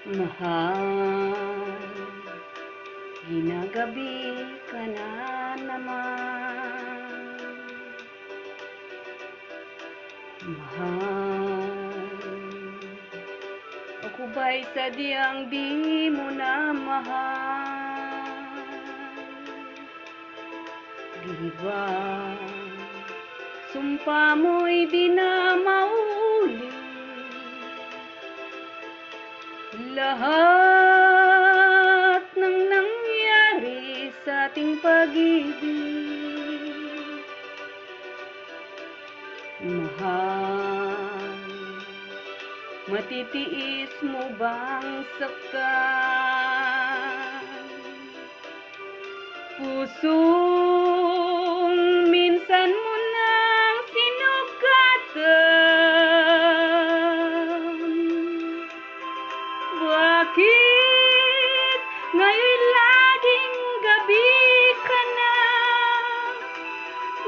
Mahal, ginagabi ka na naman. Mahal, ako ba'y sadyang di mo na mahal? Di ba, sumpa mo'y di Lahat ng nangyari sa ating pag-ibig Mahal, matitiis mo bang saktan? Pusong Bakit ngayon laging gabi ka na?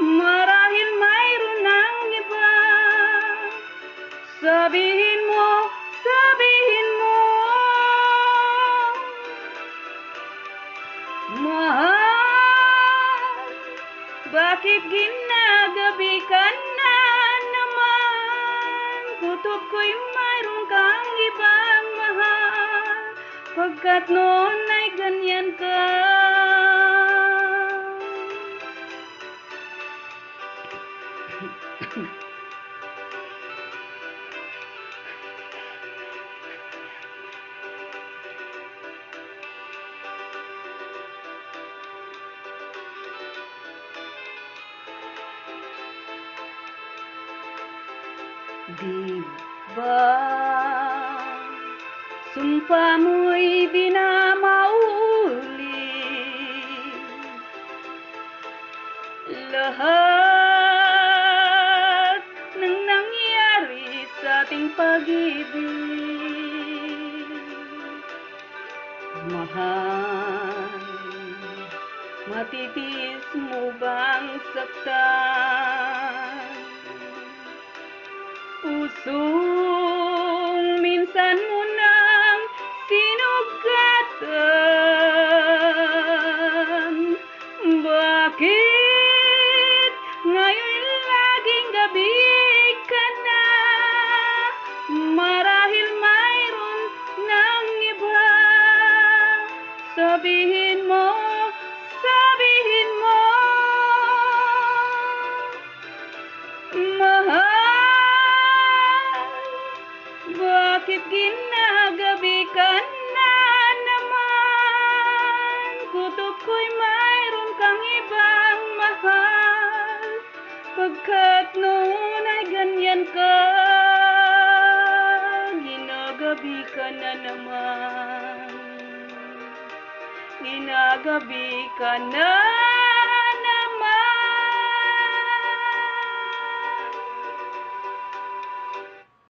Marahil mayroon ng iba Sabihin mo, sabihin mo Mahal, bakit ginagabi ka na naman? Kutob ko'y mayroon mahal Pagkat noon ay ganyan ka Di Sumpa mo'y di na Lahat ng nangyari sa ating pag-ibig Mahal Matitis mo bang saktan? Pusong Sabihin mo, sabihin mo. Mahal, bakit ginagabi ka na naman? Kutob ko'y mayroon kang ibang mahal. Pagkat noon ay ganyan ka Ginagabi ka na naman Ginagabi ka na